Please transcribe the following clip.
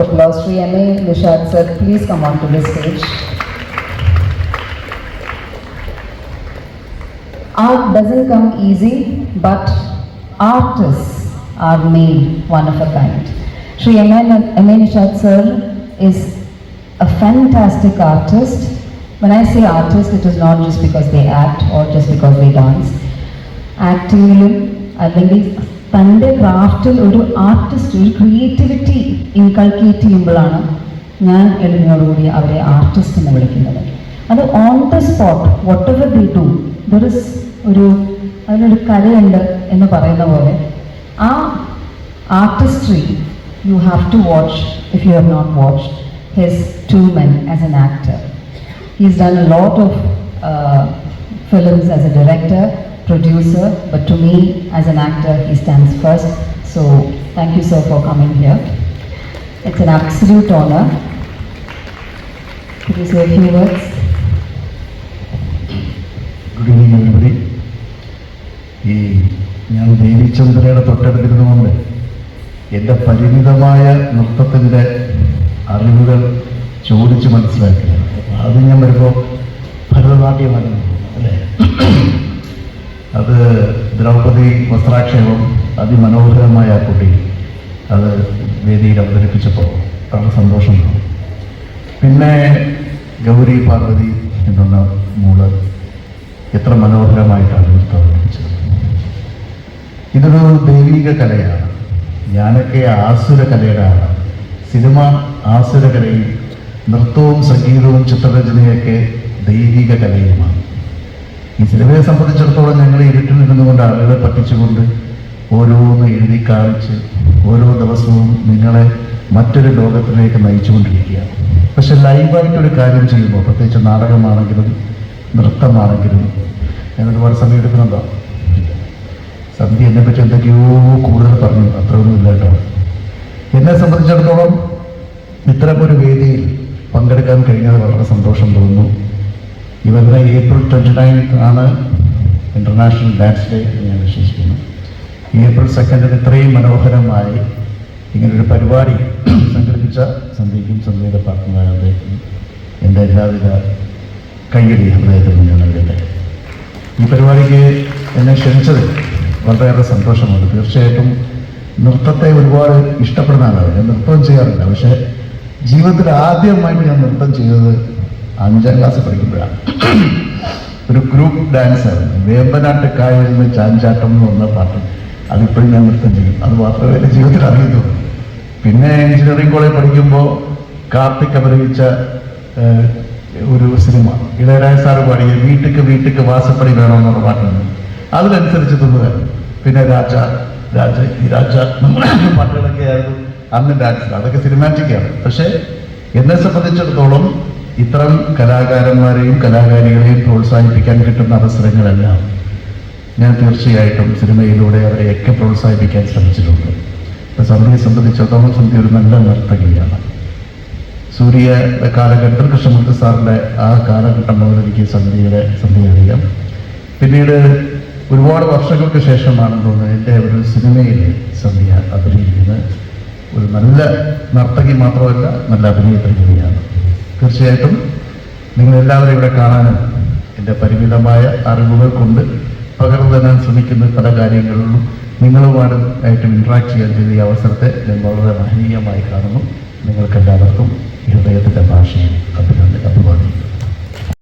Applause, Sri M.A. Nishad sir, please come on to the stage. Art doesn't come easy, but artists are made one of a kind. Sri M.A. Nishad sir is a fantastic artist. When I say artist, it is not just because they act or just because they dance. ആക്ടിങ്ങിലും അല്ലെങ്കിൽ തന്റെ ക്രാഫ്റ്റിൽ ഒരു artist ഒരു creativity inculcate ചെയ്യുമ്പോഴാണ് ഞാൻ എളിമയോടുകൂടി അവരെ artist എന്ന് വിളിക്കുന്നത്. അത് on the spot whatever they do there is ഒരു അതിനൊരു കലയുണ്ട് എന്ന് പറയുന്ന പോലെ ആ artistry you have to watch if you have not watch his two men as an actor he's done a lot of films as a director producer, but to me, as an actor, he stands first. So, thank you, sir, for coming here. It's an absolute honor. Could you say a few words? Good evening, everybody. ഈ ഞാൻ ദേവിചന്ദ്രയുടെ തൊട്ടടുത്തിരുന്നുകൊണ്ട് എന്റെ പരിമിതമായ നൃത്തത്തിന്റെ അറിവുകൾ ചോദിച്ച് മനസ്സിലാക്കിയത് ആദ്യം ഞാൻ വരുമ്പോൾ ഭരതനാട്യമായിരുന്നു അല്ലേ അത് ദ്രൗപദി വസ്ത്രാക്ഷേപം അതിമനോഹരമായ ആ കുട്ടി അത് വേദിയിൽ അവതരിപ്പിച്ചപ്പോൾ വളരെ സന്തോഷം പിന്നെ ഗൗരി പാർവതി എന്നുള്ള മൂൾ എത്ര മനോഹരമായിട്ടാണ് നൃത്തം അവതരിപ്പിച്ചത് ഇതൊരു ദൈവിക കലയാണ്. ഞാനൊക്കെ ആസുര കലയുടെ സിനിമ ആസുര കലയും നൃത്തവും സംഗീതവും ചിത്രരചനയൊക്കെ ദൈവിക കലയുമാണ്. ഈ സിനിമയെ സംബന്ധിച്ചിടത്തോളം ഞങ്ങൾ ഇരുട്ടിൽ നിന്നുകൊണ്ട് ആളുകളെ പറ്റിച്ചുകൊണ്ട് ഓരോന്ന് എഴുതി കാണിച്ച് ഓരോ ദിവസവും നിങ്ങളെ മറ്റൊരു ലോകത്തിലേക്ക് നയിച്ചുകൊണ്ടിരിക്കുകയാണ്. പക്ഷെ ലൈവായിട്ടൊരു കാര്യം ചെയ്യുമ്പോൾ പ്രത്യേകിച്ച് നാടകമാണെങ്കിലും നൃത്തമാണെങ്കിലും ഞാൻ ഒരുപാട് സമയം എടുക്കുന്നുണ്ടോ സന്ധ്യ എന്നെ പറ്റി എന്തൊക്കെയോ കൂടുതൽ പറഞ്ഞു അത്രയൊന്നും ഇല്ല എന്നെ സംബന്ധിച്ചിടത്തോളം ഇത്തരമൊരു വേദിയിൽ പങ്കെടുക്കാൻ കഴിഞ്ഞത് വളരെ സന്തോഷം തോന്നുന്നു. ഇവരുടെ ഏപ്രിൽ ട്വന്റി നയൻത്ത് ആണ് ഇന്റർനാഷണൽ ഡാൻസ് ഡേ എന്ന് ഞാൻ വിശ്വസിക്കുന്നു. ഏപ്രിൽ സെക്കൻഡിന് ഇത്രയും മനോഹരമായി ഇങ്ങനൊരു പരിപാടി സംഘടിപ്പിച്ച സന്ധ്യയ്ക്കും സംഗീത പാർട്ട്ണറായ അദ്ദേഹത്തിന് എന്റെ എല്ലാവിധ കയ്യടി ഹൃദയത്തിൽ നിന്ന് ഞാൻ നൽകട്ടെ. ഈ പരിപാടിക്ക് എന്നെ ക്ഷണിച്ചത് വളരെയേറെ സന്തോഷമുണ്ട്. തീർച്ചയായിട്ടും നൃത്തത്തെ ഒരുപാട് ഇഷ്ടപ്പെടുന്ന ആളാണ്. ഞാൻ നൃത്തം ചെയ്യാറില്ല. പക്ഷേ ജീവിതത്തിൽ ആദ്യമായിട്ട് ഞാൻ നൃത്തം ചെയ്തത് അഞ്ചാം ക്ലാസ് പഠിക്കുമ്പോഴാണ്. ഒരു ഗ്രൂപ്പ് ഡാൻസ് ആയിരുന്നു. വേമ്പനാട്ട് കായലിൽ നിന്ന് ചാഞ്ചാട്ടം എന്ന് പറഞ്ഞ പാട്ട്. അതിപ്പോഴും ഞാൻ നൃത്തം ചെയ്യും. അത് മാത്രമേ എന്റെ ജീവിതത്തിൽ അറിയത്തുള്ളൂ. പിന്നെ എഞ്ചിനീയറിംഗ് കോളേജ് പഠിക്കുമ്പോൾ കാർത്തിക് അഭിനയിച്ച ഒരു സിനിമ ഇളയരാജ സാറ് പാടിയ വീട്ടുക്ക് വീട്ടുക്ക് വാസപ്പടി വേണമെന്നുള്ള പാട്ടുണ്ട് അതിനനുസരിച്ച് തുന്നുകയാണ് പിന്നെ രാജ രാജ രാജ പാട്ടുകളൊക്കെ ആയിരുന്നു അന്ന് ഡാൻസ് അതൊക്കെ സിനിമാറ്റിക്കാണ് പക്ഷേ എന്നെ സംബന്ധിച്ചിടത്തോളം ഇത്തരം കലാകാരന്മാരെയും കലാകാരികളെയും പ്രോത്സാഹിപ്പിക്കാൻ കിട്ടുന്ന അവസരങ്ങളെല്ലാം ഞാൻ തീർച്ചയായിട്ടും സിനിമയിലൂടെ അവരെയൊക്കെ പ്രോത്സാഹിപ്പിക്കാൻ ശ്രമിച്ചിട്ടുണ്ട്. ഇപ്പൊ സന്ധ്യയെ സംബന്ധിച്ചിടത്തോളം സന്ധ്യ ഒരു നല്ല നർത്തകിയാണ്. സൂര്യ കാലഘട്ടം കൃഷ്ണമൂർത്തി സാറിന്റെ ആ കാലഘട്ടം മുതൽ എനിക്ക് സന്ധ്യയുടെ സന്ധ്യ അറിയാം. പിന്നീട് ഒരുപാട് വർഷങ്ങൾക്ക് ശേഷമാണെന്ന് തോന്നുന്നത് എന്റെ ഒരു സിനിമയിൽ സന്ധ്യ അഭിനയിക്കുന്നത്. ഒരു നല്ല നർത്തകി മാത്രമല്ല നല്ല അഭിനേത്രി കൂടിയാണ് തീർച്ചയായിട്ടും നിങ്ങളെല്ലാവരും ഇവിടെ കാണാനും എന്റെ പരിമിതമായ അറിവുകൾ കൊണ്ട് പകർന്നു തരാൻ ശ്രമിക്കുന്ന പല കാര്യങ്ങളിലും നിങ്ങളുമായിട്ടും ഇൻട്രാക്ട് ചെയ്യാൻ ചെയ്ത ഈ അവസരത്തെ ഞാൻ വളരെ മഹനീയമായി കാണുന്നു. നിങ്ങൾക്കെല്ലാവർക്കും ഹൃദയത്തിന്റെ ഭാഷയിൽ അഭിനന്ദനം